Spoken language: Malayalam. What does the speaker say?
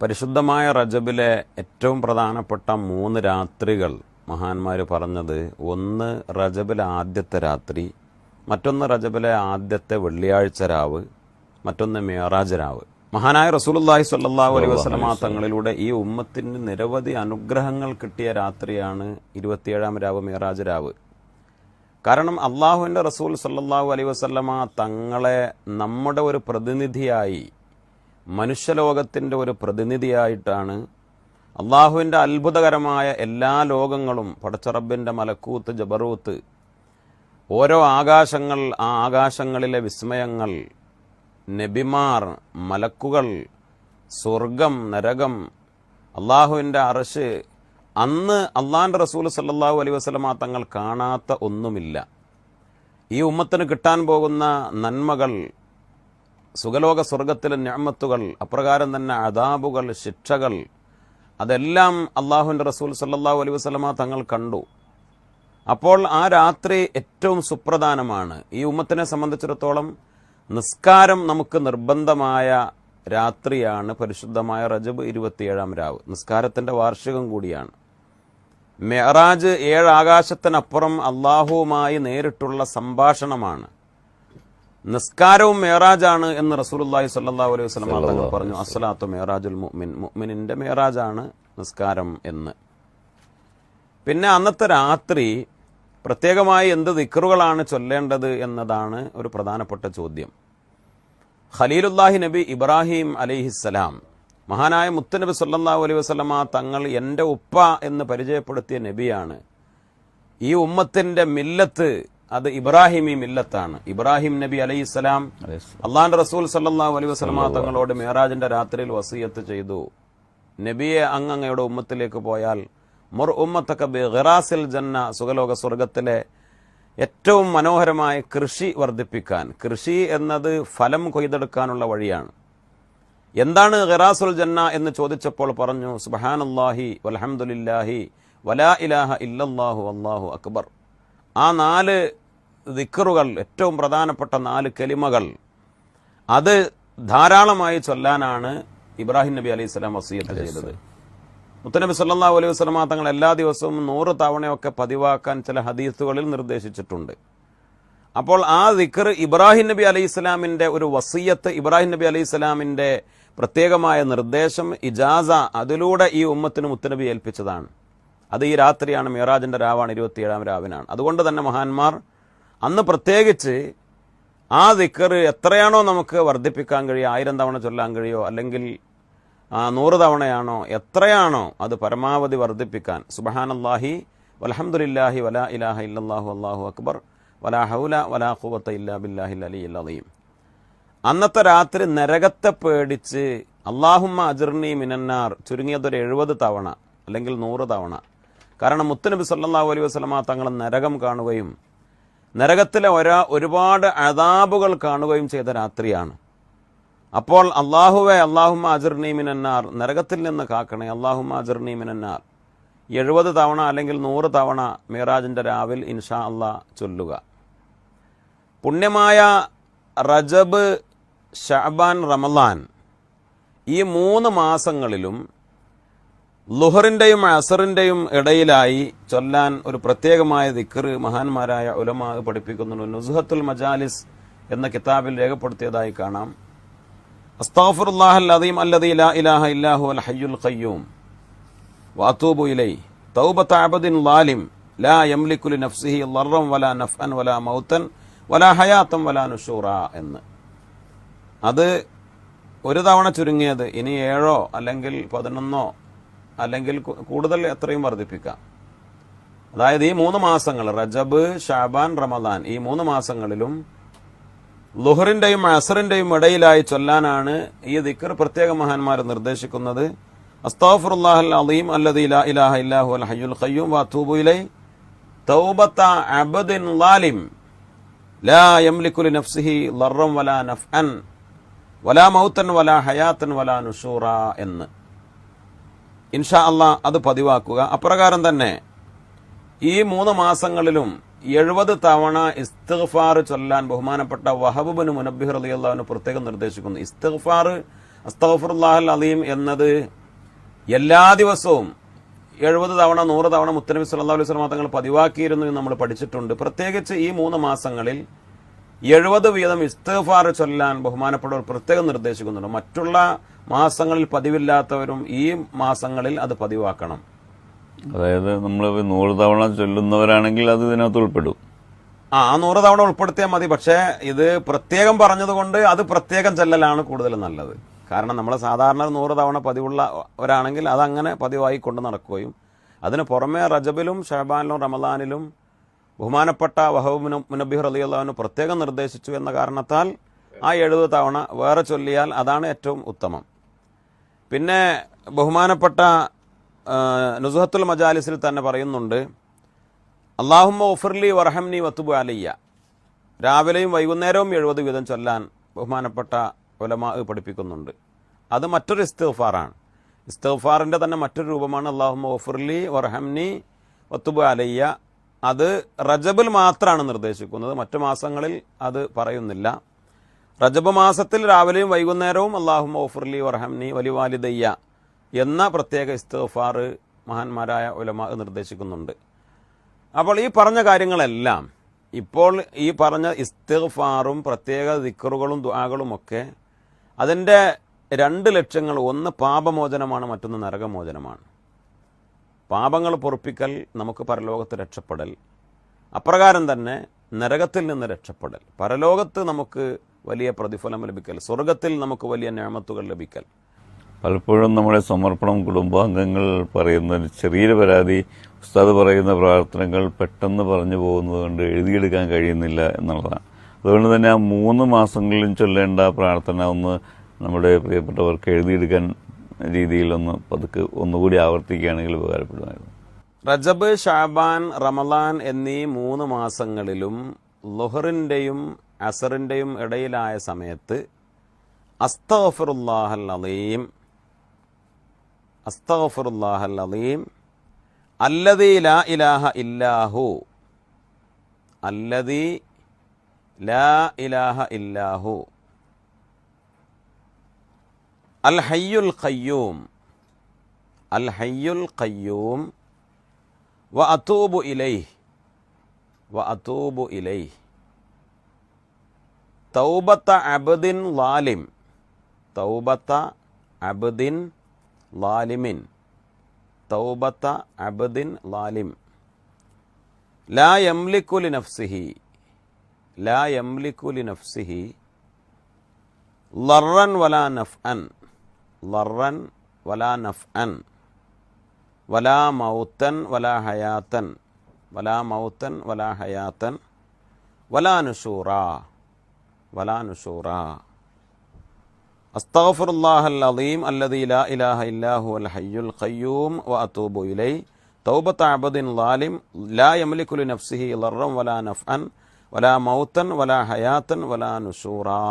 പരിശുദ്ധമായ റജബിലെ ഏറ്റവും പ്രധാനപ്പെട്ട മൂന്ന് രാത്രികൾ മഹാന്മാർ പറഞ്ഞത് ഒന്ന് റജബിലെ ആദ്യത്തെ രാത്രി മറ്റൊന്ന് റജബിലെ ആദ്യത്തെ വെള്ളിയാഴ്ച രാവ് മറ്റൊന്ന് മേറാജ് രാവ്. മഹാനായ റസൂലുള്ളാഹി സ്വല്ലല്ലാഹു അലൈഹി വസല്ലമ തങ്ങളിലൂടെ ഈ ഉമ്മത്തിന് നിരവധി അനുഗ്രഹങ്ങൾ കിട്ടിയ രാത്രിയാണ് ഇരുപത്തിയേഴാം രാവ് മേറാജ് രാവ്. കാരണം അള്ളാഹുവിന്റെ റസൂൽ സല്ലാഹു അലൈഹി വസല്ലമ തങ്ങളെ നമ്മുടെ ഒരു പ്രതിനിധിയായി മനുഷ്യലോകത്തിന്റെ ഒരു പ്രതിനിധിയായിട്ടാണ് അള്ളാഹുവിന്റെ അത്ഭുതകരമായ എല്ലാ ലോകങ്ങളും പടച്ചറബിന്റെ മലക്കൂത്ത് ജബറൂത്ത് ഓരോ ആകാശങ്ങൾ ആ ആകാശങ്ങളിലെ വിസ്മയങ്ങൾ നബിമാർ മലക്കുകൾ സ്വർഗം നരകം അള്ളാഹുവിന്റെ അറശ് അന്ന് അള്ളാഹിന്റെ റസൂൽ സല്ലാഹു അലൈ വസല്ലമ തങ്ങൾ കാണാത്ത ഒന്നുമില്ല. ഈ ഉമ്മത്തിന് കിട്ടാൻ പോകുന്ന നന്മകൾ സുഖലോക സ്വർഗത്തിലെ ഞാമത്തുകൾ അപ്രകാരം തന്നെ അതാബുകൾ ശിക്ഷകൾ അതെല്ലാം അള്ളാഹുവിന്റെ റസൂൽ സല്ലല്ലാഹു അലൈ വസ്ലമ തങ്ങൾ കണ്ടു. അപ്പോൾ ആ രാത്രി ഏറ്റവും സുപ്രധാനമാണ്. ഈ ഉമ്മത്തിനെ സംബന്ധിച്ചിടത്തോളം നിസ്കാരം നമുക്ക് നിർബന്ധമായ രാത്രിയാണ്. പരിശുദ്ധമായ റജബ് ഇരുപത്തിയേഴാം രാവ്. നിസ്കാരത്തിന്റെ വാർഷികം കൂടിയാണ്. മെഹറാജ് ഏഴ് ആകാശത്തിനപ്പുറം അള്ളാഹുവുമായി നേരിട്ടുള്ള സംഭാഷണമാണ്. നിസ്കാരവും മേറാജാണ് എന്ന് റസൂലുള്ളാഹി സ്വല്ലല്ലാഹു അലൈഹി വസല്ലം തങ്ങൾ പറഞ്ഞു അസ്സലാത്തു മേറാജുൽ മുഅ്മിൻ. മുഅ്മിനിന്റെ മേറാജാണ് നിസ്കാരം എന്ന്. പിന്നെ അന്നത്തെ രാത്രി പ്രത്യേകമായി എന്ത് ദിക്കറുകളാണ് ചൊല്ലേണ്ടത് എന്നതാണ് ഒരു പ്രധാനപ്പെട്ട ചോദ്യം. ഖലീലുല്ലാഹി നബി ഇബ്രാഹിം അലിഹിസ്സലാം മഹാനായ മുത്തുനബി സല്ലാ അലൈഹി വസ്ലമ തങ്ങൾ എന്റെ ഉപ്പ എന്ന് പരിചയപ്പെടുത്തിയ നബിയാണ്. ഈ ഉമ്മത്തിന്റെ മില്ലത്ത് അത് ഇബ്രാഹിമി മില്ലത്താണ്. ഇബ്രാഹിം നബി അലൈഹി സ്വലാം അള്ളാന്റെ റസൂൽ സല്ലല്ലാഹു അലൈഹി വസല്ലമ തങ്ങളോട് മേറാജിന്റെ രാത്രിയിൽ വസീയത്ത് ചെയ്തു. നബിയെ അങ്ങങ്ങയുടെ ഉമ്മത്തിലേക്ക് പോയാൽ മുർ ഉമ്മത്തക്ക ബിറാസിൽ ജന്ന സുഖലോക സ്വർഗത്തിലെ ഏറ്റവും മനോഹരമായ കൃഷി വർദ്ധിപ്പിക്കാൻ. കൃഷി എന്നത് ഫലം കൊയ്തെടുക്കാനുള്ള വഴിയാണ്. എന്താണ് ഖിറാസുൽ ജന്ന എന്ന് ചോദിച്ചപ്പോൾ പറഞ്ഞു സുബഹാനല്ലാഹി വലഹമുല്ലാഹി വലാ ഇലാഹ ഇല്ലല്ലാഹു അള്ളാഹു അക്ബർ. ആ നാല് ദിക്കറുകൾ ഏറ്റവും പ്രധാനപ്പെട്ട നാല് കെലിമകൾ. അത് ധാരാളമായി ചൊല്ലാനാണ് ഇബ്രാഹിം നബി അലൈഹി സ്വലാം വസീയത്ത് ചെയ്തത്. മുത്തനബി സല്ലാ അലൈഹി വസ്ലാം തങ്ങൾ എല്ലാ ദിവസവും നൂറ് തവണയൊക്കെ പതിവാക്കാൻ ചില ഹദീസുകളിൽ നിർദ്ദേശിച്ചിട്ടുണ്ട്. അപ്പോൾ ആ ദിക്കർ ഇബ്രാഹിം നബി അലൈഹി സ്വലാമിന്റെ ഒരു വസീയത്ത് ഇബ്രാഹിം നബി അലൈഹി സ്വലാമിന്റെ പ്രത്യേകമായ നിർദ്ദേശം ഇജാസ അതിലൂടെ ഈ ഉമ്മത്തിന് മുത്തനബി ഏൽപ്പിച്ചതാണ്. അത് ഈ രാത്രിയാണ് മിറാജിന്റെ രാവാണ് ഇരുപത്തിയേഴാം രാവിനാണ്. അതുകൊണ്ട് തന്നെ മഹാന്മാർ അന്ന് പ്രത്യേകിച്ച് ആ ദിക്കർ എത്രയാണോ നമുക്ക് വർദ്ധിപ്പിക്കാൻ കഴിയുക ആയിരം തവണ ചൊല്ലാൻ കഴിയോ അല്ലെങ്കിൽ നൂറ് തവണയാണോ എത്രയാണോ അത് പരമാവധി വർദ്ധിപ്പിക്കാൻ. സുബഹാനല്ലാഹി വലഹമുല്ലാഹി വല ഇലാഹ ഇല്ലാഹു അള്ളാഹു അക്ബർ വലാ ഹൗല വലാ ഖുവത്ത ഇല്ലാ ബില്ലാഹി അലി അലീം. അന്നത്തെ രാത്രി നരകത്തെ പേടിച്ച് അള്ളാഹുമ്മ അജിർണി മിനന്നാർ ചുരുങ്ങിയതൊരു എഴുപത് തവണ അല്ലെങ്കിൽ നൂറ് തവണ. കാരണം മുത്തുനബി സല്ലാഹു അലൈഹി വസല്ലമ തങ്ങൾ നരകം കാണുകയും നരകത്തിലെ ഒരാ ഒരുപാട് അതാബുകൾ കാണുകയും ചെയ്ത രാത്രിയാണ്. അപ്പോൾ അള്ളാഹുവെ അള്ളാഹുമ്മ അജിർണി മിനന്നാർ. നരകത്തിൽ നിന്ന് കാക്കണേ അള്ളാഹുമ്മ അജിർണി മിനന്നാർ. എഴുപത് തവണ അല്ലെങ്കിൽ നൂറ് തവണ മിറാജിന്റെ രാവിൽ ഇൻഷാ അള്ളാ ചൊല്ലുക. പുണ്യമായ റജബ് ഷഹബാൻ റമലാൻ ഈ മൂന്ന് മാസങ്ങളിലും ലുഹറിന്റെയും അസറിന്റെയും ഇടയിലായി ചൊല്ലാൻ ഒരു പ്രത്യേകമായ ദിക്കർ മഹാന്മാരായ ഉലമാ പഠിപ്പിക്കുന്നുണ്ട്. നുസുഹത്തുൽ മജാലിസ് എന്ന കിതാബിൽ രേഖപ്പെടുത്തിയതായി കാണാം. അസ്താഫുറുല്ലാഹൽ അദീം അല്ലദീ ലാ ഇലാഹ ഇല്ലാഹു അൽ ഹയ്യുൽ ഖയ്യൂം. വാത്തൂബു ഇലൈ തൗബത്ത് അബദിൻ ലാലിം. ലാ യംലിക്കു നഫ്സിഹി ലർറം വലാ നഫ്അൻ വലാ മൗതൻ വലാ ഹയാത്തം വലാ നുഷൂറ എന്ന്. അത് ഒരു തവണ ചുരുങ്ങിയത് ഇനി ഏഴോ അല്ലെങ്കിൽ പതിനൊന്നോ അല്ലെങ്കിൽ കൂടുതൽ എത്രയും വർദ്ധിപ്പിക്കാം. അതായത് ഈ മൂന്ന് മാസങ്ങൾ റജബ് ഷാബാൻ റമദാൻ ഈ മൂന്ന് മാസങ്ങളിലും ലുഹറിന്റെയും അസറിന്റെയും ഇടയിലായി ചൊല്ലാനാണ് ഈ ദിക്കർ പ്രത്യേക മഹാന്മാർ നിർദ്ദേശിക്കുന്നത്. അസ്താഫുറുല്ലാഹൽ അലീം അല്ലദീ ലാ ഇലാഹ ഇല്ലാഹു അൽ ഹയ്യുൽ ഖയ്യൂം വഅതൂബു ഇലൈ. തൗബത്ത അബദിൻ ലാലിം ലാ യംലിക്കു ലി നഫ്സിഹി ലർറം വലാ നഫ്അൻ വലാ മൗതൻ വലാ ഹയാത്തൻ വലാ നുഷൂറ എന്ന്. ഇൻഷാ അള്ളാ അത് പതിവാക്കുക. അപ്രകാരം തന്നെ ഈ മൂന്ന് മാസങ്ങളിലും എഴുപത് തവണ ഇസ്തിഗ്ഫാർ ചൊല്ലാൻ ബഹുമാനപ്പെട്ട വഹബുബിന് മുനബിഹ് അള്ളാഹുവിന് പ്രത്യേകം നിർദ്ദേശിക്കുന്നു. ഇസ്തിഗ്ഫാർ അസ്തഫുറുല്ലാഹൽ അലീം എന്നത് എല്ലാ ദിവസവും എഴുപത് തവണ നൂറ് തവണ മുത്തനബി സല്ലാ അലൈഹി വസല്ലം തങ്ങൾ പതിവാക്കിയിരുന്നു എന്ന് നമ്മൾ പഠിച്ചിട്ടുണ്ട്. പ്രത്യേകിച്ച് ഈ മൂന്ന് മാസങ്ങളിൽ എഴുപത് വീതം ഇസ്തഫാർ ചൊല്ലാൻ ബഹുമാനപ്പെട്ടവർ പ്രത്യേകം നിർദ്ദേശിക്കുന്നുണ്ട്. മറ്റുള്ള മാസങ്ങളിൽ പതിവില്ലാത്തവരും ഈ മാസങ്ങളിൽ അത് പതിവാക്കണം. അതായത് നമ്മൾ നൂറ് തവണ ചൊല്ലുന്നവരാണെങ്കിൽ അത് ഇതിനകത്ത് ഉൾപ്പെടും. ആ നൂറ് തവണ ഉൾപ്പെടുത്തിയാൽ മതി. പക്ഷേ ഇത് പ്രത്യേകം പറഞ്ഞതുകൊണ്ട് അത് പ്രത്യേകം ചൊല്ലലാണ് കൂടുതൽ നല്ലത്. കാരണം നമ്മൾ സാധാരണ നൂറ് തവണ പതിവുള്ള ഒരാണെങ്കിൽ അതങ്ങനെ പതിവായി കൊണ്ട് നടക്കുകയും അതിന് പുറമെ റജബിലും ഷഹബാനിലും റമദാനിലും ബഹുമാനപ്പെട്ട വഹബ് മുനബി റലിയുള്ളവന് പ്രത്യേകം നിർദ്ദേശിച്ചു എന്ന കാരണത്താൽ ആ എഴുപത് തവണ വേറെ ചൊല്ലിയാൽ അതാണ് ഏറ്റവും ഉത്തമം. പിന്നെ ബഹുമാനപ്പെട്ട നുസഹത്തുൽ മജാലിസിൽ തന്നെ പറയുന്നുണ്ട് അള്ളാഹുമ്മ ഒഫർലി വർഹംനി വത്തുബു അലയ്യ. രാവിലെയും വൈകുന്നേരവും എഴുപത് വീതം ചൊല്ലാൻ ബഹുമാനപ്പെട്ട ഒലമാ പഠിപ്പിക്കുന്നുണ്ട്. അത് മറ്റൊരു ഇസ്തഫാറാണ് ഇസ്തഫാറിന്റെ തന്നെ മറ്റൊരു രൂപമാണ് അള്ളാഹുമ്മ ഒഫർലി വർഹംനി വത്തുബു അലയ്യ. അത് റജബിൽ മാത്രമാണ് നിർദ്ദേശിക്കുന്നത്. മറ്റു മാസങ്ങളിൽ അത് പറയുന്നില്ല. റജബ് മാസത്തിൽ രാവിലെയും വൈകുന്നേരവും അള്ളാഹു മൗഫുർലി വർഹംനി വലിവാലിദയ്യ എന്ന പ്രത്യേക ഇസ്തഫാർ മഹാന്മാരായ ഉലമാ നിർദ്ദേശിക്കുന്നുണ്ട്. അപ്പോൾ ഈ പറഞ്ഞ കാര്യങ്ങളെല്ലാം ഇപ്പോൾ ഈ പറഞ്ഞ ഇസ്തഫാറും പ്രത്യേക ദിക്കറുകളും ദുആകളും ഒക്കെ അതിന്റെ രണ്ട് ലക്ഷ്യങ്ങൾ ഒന്ന് പാപമോചനമാണ് മറ്റൊന്ന് നരകമോചനമാണ്. പാപങ്ങൾ പൊറുപ്പിക്കൽ നമുക്ക് പരലോകത്ത് രക്ഷപ്പെടൽ. അപ്രകാരം തന്നെ നരകത്തിൽ നിന്ന് രക്ഷപ്പെടൽ. പരലോകത്ത് നമുക്ക് വലിയ പ്രതിഫലം ലഭിക്കൽ. സ്വർഗത്തിൽ നമുക്ക് വലിയ ഞാമത്തുകൾ ലഭിക്കൽ. പലപ്പോഴും നമ്മുടെ സമർപ്പണം കുടുംബാംഗങ്ങൾ പറയുന്ന ചെറിയ ചെറിയൊരു പരാതി ഉസ്താദ് പറയുന്ന പ്രാർത്ഥനകൾ പെട്ടെന്ന് പറഞ്ഞു പോകുന്നത് കൊണ്ട് എഴുതിയെടുക്കാൻ കഴിയുന്നില്ല എന്നുള്ളതാണ്. അതുകൊണ്ട് തന്നെ ആ മൂന്ന് മാസങ്ങളിലും ചൊല്ലേണ്ട പ്രാർത്ഥന ഒന്ന് നമ്മുടെ പ്രിയപ്പെട്ടവർക്ക് എഴുതിയെടുക്കാൻ രീതിയിലൊന്ന് പതുക്കെ ഒന്നുകൂടി ആവർത്തിക്കുകയാണെങ്കിൽ ഉപകാരപ്പെടുമായിരുന്നു. റജബ് ഷാബാൻ റമലാൻ എന്നീ മൂന്ന് മാസങ്ങളിലും ലുഹറിന്റെയും അസറിന്റെയും ഇടയിലായ സമയത്ത് അസ്തഫറുല്ലാഹൽ അലീം അസ്തഫറുല്ലാഹൽ അലീം അല്ലദീ ലാ ഇലാഹ ഇല്ലാഹു അല്ലദീ ലാ ഇലാഹ ഇല്ലാഹു അൽ ഹയ്യുൽ ഖയ്യൂം അൽ ഹയ്യുൽ ഖയ്യൂം വ അത്തൂബു ഇലൈഹ് വ അത്തൂബു ഇലൈഹ്. തൗബത്ത അബ്ദിൻ ലാലിം. തൗബത്ത അബ്ദിൻ ലാലിമിൻ. തൗബത്ത അബ്ദിൻ ലാലിം. ലാ യംലിക്കു ലിനഫ്സിഹി. ലാ യംലിക്കു ലിനഫ്സിഹി. ലറൻ വലാ നഫ്അൻ. ലറൻ വലാ നഫ്അൻ. വലാ മൗത്തൻ വലാ ഹയാത്തൻ. വലാ മൗത്തൻ വലാ ഹയാത്തൻ. വലാ നുഷൂറ. ولا نشورا أستغفر الله العظيم الذي لا إله إلا هو الحي القيوم وأتوب إليه توبة عبد ظالم لا يملك لنفسه ضرا ولا نفعا ولا موتا ولا حياة ولا نشورا